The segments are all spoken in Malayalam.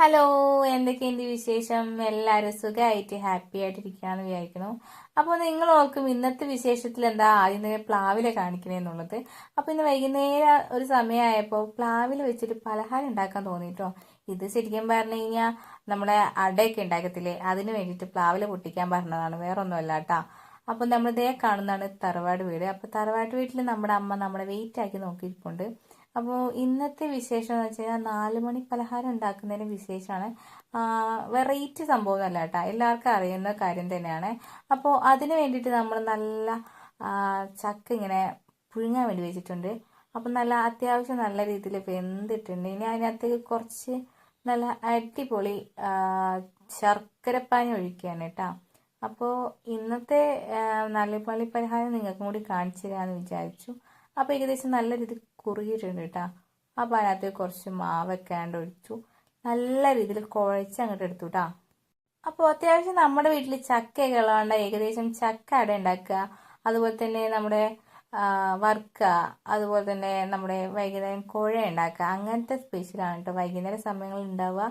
ഹലോ എന്തൊക്കെയുണ്ട് വിശേഷം? എല്ലാവരും സുഖമായിട്ട് ഹാപ്പി ആയിട്ടിരിക്കുകയാണെന്ന് വിചാരിക്കുന്നു. അപ്പോൾ നിങ്ങൾ ഓർക്കും ഇന്നത്തെ വിശേഷത്തിൽ എന്താ ആദ്യം തന്നെ പ്ലാവിലെ കാണിക്കണേന്നുള്ളത് അപ്പോൾ ഇന്ന് വൈകുന്നേരം ഒരു സമയമായപ്പോൾ പ്ലാവിൽ വെച്ചിട്ട് പലഹാരം ഉണ്ടാക്കാൻ തോന്നിട്ടോ ഇത് ശരിക്കും പറഞ്ഞു കഴിഞ്ഞാൽ നമ്മുടെ അടയൊക്കെ ഉണ്ടാക്കത്തില്ലേ? അതിന് വേണ്ടിയിട്ട് പ്ലാവില പൊട്ടിക്കാൻ പറഞ്ഞതാണ്. വേറെ ഒന്നുമല്ല കേട്ടോ. അപ്പോൾ നമ്മൾ ദേ കാണുന്നതാണ് തറവാട് വീട്. അപ്പോൾ തറവാട് വീട്ടിൽ നമ്മുടെ അമ്മ നമ്മളെ വെയിറ്റ് ആക്കി നോക്കിയിരിപ്പുണ്ട് അപ്പോൾ ഇന്നത്തെ വിശേഷം എന്ന് വെച്ച് കഴിഞ്ഞാൽ നാല് മണി പലഹാരം ഉണ്ടാക്കുന്നതിന് വിശേഷമാണ് വെറൈറ്റി സംഭവമല്ല കേട്ടോ. എല്ലാവർക്കും അറിയുന്ന കാര്യം തന്നെയാണ്. അപ്പോൾ അതിന് വേണ്ടിയിട്ട് നമ്മൾ നല്ല ചക്ക ഇങ്ങനെ പുഴുങ്ങാൻ വേണ്ടി വെച്ചിട്ടുണ്ട്. അപ്പം നല്ല അത്യാവശ്യം നല്ല രീതിയിൽ വെന്തിട്ടുണ്ട്. ഇനി അതിനകത്തേക്ക് കുറച്ച് നല്ല അടിപൊളി ശർക്കരപ്പാനി ഒഴിക്കുകയാണ് കേട്ടോ. അപ്പോൾ ഇന്നത്തെ നല്ലപ്പള്ളി പരിഹാരം നിങ്ങൾക്കും കൂടി കാണിച്ചു തരാമെന്ന് വിചാരിച്ചു. അപ്പോൾ ഏകദേശം നല്ല രീതിയിൽ കുറുകിയിട്ടുണ്ട് കേട്ടോ. അപ്പോൾ അതിനകത്ത് കുറച്ച് മാവൊക്കെ ആണ്ട് ഒഴിച്ചു. നല്ല രീതിയിൽ കുഴച്ച് അങ്ങോട്ട് എടുത്തു കേട്ടോ. അപ്പോൾ അത്യാവശ്യം നമ്മുടെ വീട്ടിൽ ചക്കയൊക്കെ ഉള്ളതുകൊണ്ട് ഏകദേശം ചക്ക അട ഉണ്ടാക്കുക അതുപോലെ തന്നെ നമ്മുടെ വർക്ക. അതുപോലെ തന്നെ നമ്മുടെ വൈകുന്നേരം കുഴ ഉണ്ടാക്കുക അങ്ങനത്തെ സ്പെഷ്യലാണ് കേട്ടോ. വൈകുന്നേര സമയങ്ങളിൽ ഉണ്ടാവുക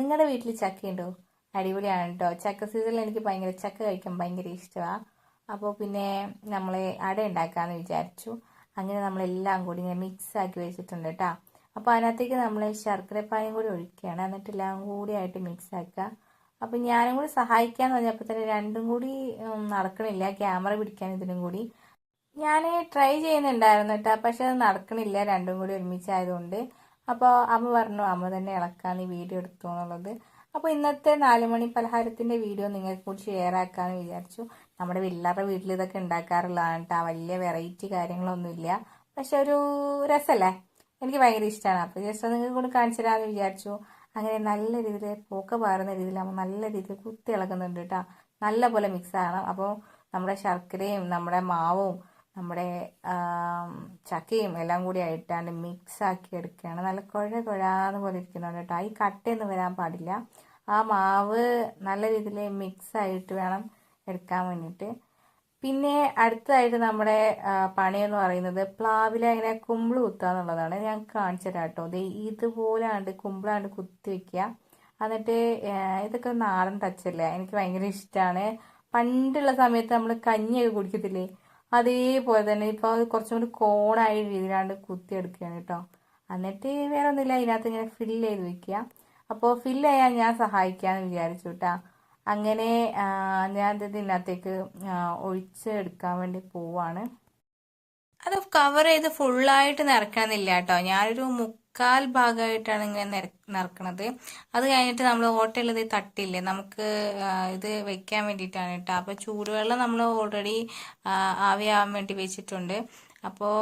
നിങ്ങളുടെ വീട്ടിൽ ചക്കയുണ്ടോ? അടിപൊളിയാണ് കേട്ടോ. ചക്ക സീസണിൽ എനിക്ക് ഭയങ്കര ചക്ക കഴിക്കാൻ ഭയങ്കര ഇഷ്ടമാണ് അപ്പോൾ പിന്നെ നമ്മൾ അട ഉണ്ടാക്കാമെന്ന് വിചാരിച്ചു. അങ്ങനെ നമ്മളെല്ലാം കൂടി ഇങ്ങനെ മിക്സ് ആക്കി വെച്ചിട്ടുണ്ട് കേട്ടോ അപ്പോൾ അതിനകത്തേക്ക് നമ്മൾ ശർക്കരപ്പായം കൂടി ഒഴിക്കുകയാണ്. എന്നിട്ട് എല്ലാം കൂടി ആയിട്ട് മിക്സ് ആക്കുക. അപ്പം ഞാനും കൂടി സഹായിക്കാന്ന് പറഞ്ഞപ്പോൾ തന്നെ രണ്ടും കൂടി നടക്കണില്ല. ക്യാമറ പിടിക്കാൻ ഇതിനും കൂടി. ഞാൻ ട്രൈ ചെയ്യുന്നുണ്ടായിരുന്നു കേട്ടോ പക്ഷെ അത് നടക്കണില്ല. രണ്ടും കൂടി ഒരുമിച്ചായതുകൊണ്ട്. അപ്പോൾ അമ്മ പറഞ്ഞു അമ്മ തന്നെ ഇളക്കാൻ വീഡിയോ എടുത്തു എന്നുള്ളത് അപ്പോൾ ഇന്നത്തെ നാല് മണി പലഹാരത്തിന്റെ വീഡിയോ നിങ്ങൾക്ക് കൂടി ഷെയർ ആക്കാമെന്ന് വിചാരിച്ചു. നമ്മുടെ പിള്ളേരുടെ വീട്ടിൽ ഇതൊക്കെ ഉണ്ടാക്കാറുള്ളതാണ് കേട്ടോ. വലിയ വെറൈറ്റി കാര്യങ്ങളൊന്നുമില്ല. പക്ഷെ ഒരു രസമല്ലേ എനിക്ക് ഭയങ്കര ഇഷ്ടമാണ് അപ്പോൾ ജസ്റ്റ് നിങ്ങൾക്ക് കൂടി കാണിച്ചു തരാമെന്ന് വിചാരിച്ചു. അങ്ങനെ നല്ല രീതിയിൽ പോക്ക പാറുന്ന രീതിയിൽ നമ്മൾ നല്ല രീതിയിൽ കുത്തി ഇളക്കുന്നുണ്ട് കേട്ടോ. നല്ല പോലെ മിക്സ് ആകണം. അപ്പോൾ നമ്മുടെ ശർക്കരയും നമ്മുടെ മാവും നമ്മുടെ ചക്കയും എല്ലാം കൂടി ആയിട്ടാണ് മിക്സ് ആക്കി എടുക്കുകയാണ്. നല്ല കുഴ കുഴാന്ന് പോലെ ഇരിക്കുന്നുണ്ട് കേട്ടോ. ഈ കട്ടയൊന്നും വരാൻ പാടില്ല. ആ മാവ് നല്ല രീതിയിൽ മിക്സ് ആയിട്ട് വേണം എടുക്കാൻ വേണ്ടിയിട്ട്. പിന്നെ അടുത്തതായിട്ട് നമ്മുടെ പണിയെന്ന് പറയുന്നത് പ്ലാവിലെ അങ്ങനെ കുമ്പിൾ കുത്തുക എന്നുള്ളതാണ് ഞാൻ കാണിച്ചു തരാം കേട്ടോ. ദേ ഇതുപോലാണ്ട് കുമ്പിളാണ്ട് കുത്തി വെക്കുക. എന്നിട്ട് ഇതൊക്കെ നാടൻ ടച്ചല്ലേ എനിക്ക് ഭയങ്കര ഇഷ്ടമാണ് പണ്ടുള്ള സമയത്ത് നമ്മൾ കഞ്ഞിയൊക്കെ കുടിക്കത്തില്ലേ? അതേപോലെ തന്നെ ഇപ്പോൾ അത് കുറച്ചും കൂടി കോണായ രീതിയിലാണ്ട് കുത്തിയെടുക്കുകയാണ് കേട്ടോ. എന്നിട്ട് വേറെ ഒന്നുമില്ല ഇതിനകത്ത് ഇങ്ങനെ ഫില്ല് ചെയ്ത് വെക്കുക. അപ്പോൾ ഫിൽ ചെയ്യാൻ ഞാൻ സഹായിക്കാമെന്ന് വിചാരിച്ചു കേട്ടോ. അങ്ങനെ ഞാൻ ഇത് ഇതിനകത്തേക്ക് ഒഴിച്ച് ഒഴിച്ചെടുക്കാൻ വേണ്ടി പോവാണ്. അത് കവർ ചെയ്ത് ഫുള്ളായിട്ട് നിറക്കണമെന്നില്ല കേട്ടോ. ഞാനൊരു മുക്കാൽ ഭാഗമായിട്ടാണ് ഇങ്ങനെ നിറക്കണത് അത് കഴിഞ്ഞിട്ട് നമ്മൾ ഓട്ടയുള്ളത് തട്ടില്ലേ? നമുക്ക് ഇത് വെക്കാൻ വേണ്ടിയിട്ടാണ് കേട്ടോ. അപ്പോൾ ചൂടുവെള്ളം നമ്മൾ ഓൾറെഡി ആവിയാവാൻ വേണ്ടി വെച്ചിട്ടുണ്ട്. അപ്പോൾ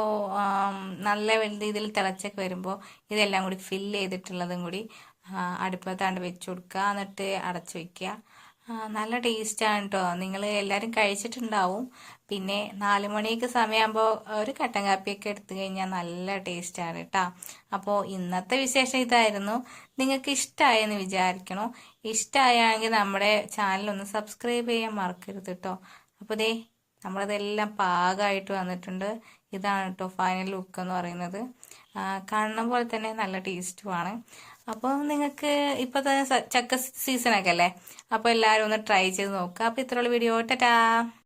നല്ല രീതിയിൽ തിളച്ചൊക്കെ വരുമ്പോൾ ഇതെല്ലാം കൂടി ഫില്ല് ചെയ്തിട്ടുള്ളതും കൂടി അടുപ്പത്താണ്ട് വെച്ച് കൊടുക്കുക. എന്നിട്ട് അടച്ചു വെക്കുക. ആ, നല്ല ടേസ്റ്റാണ് കേട്ടോ നിങ്ങൾ എല്ലാവരും കഴിച്ചിട്ടുണ്ടാവും. പിന്നെ നാല് മണിയൊക്കെ സമയമാകുമ്പോൾ ഒരു കട്ടൻ കാപ്പിയൊക്കെ എടുത്തു കഴിഞ്ഞാൽ നല്ല ടേസ്റ്റാണ് കേട്ടോ അപ്പോൾ ഇന്നത്തെ വിശേഷം ഇതായിരുന്നു. നിങ്ങൾക്ക് ഇഷ്ടമായെന്ന് വിചാരിക്കണോ. ഇഷ്ടമായെങ്കിൽ നമ്മുടെ ചാനൽ ഒന്ന് സബ്സ്ക്രൈബ് ചെയ്യാൻ മറക്കരുത് കേട്ടോ അപ്പോൾ ദേ നമ്മളതെല്ലാം പാകമായിട്ട് വന്നിട്ടുണ്ട്. ഇതാണ് കേട്ടോ ഫൈനൽ ലുക്ക് എന്ന് പറയുന്നത്. കാണുന്ന പോലെ തന്നെ നല്ല ടേസ്റ്റുമാണ് അപ്പോൾ നിങ്ങൾക്ക് സ- ചക്ക സീസണൊക്കെ അല്ലേ? അപ്പോൾ എല്ലാവരും ഒന്ന് ട്രൈ ചെയ്ത് നോക്കുക അപ്പോൾ ഇത്രയുള്ള വീഡിയോ ടാറ്റാ.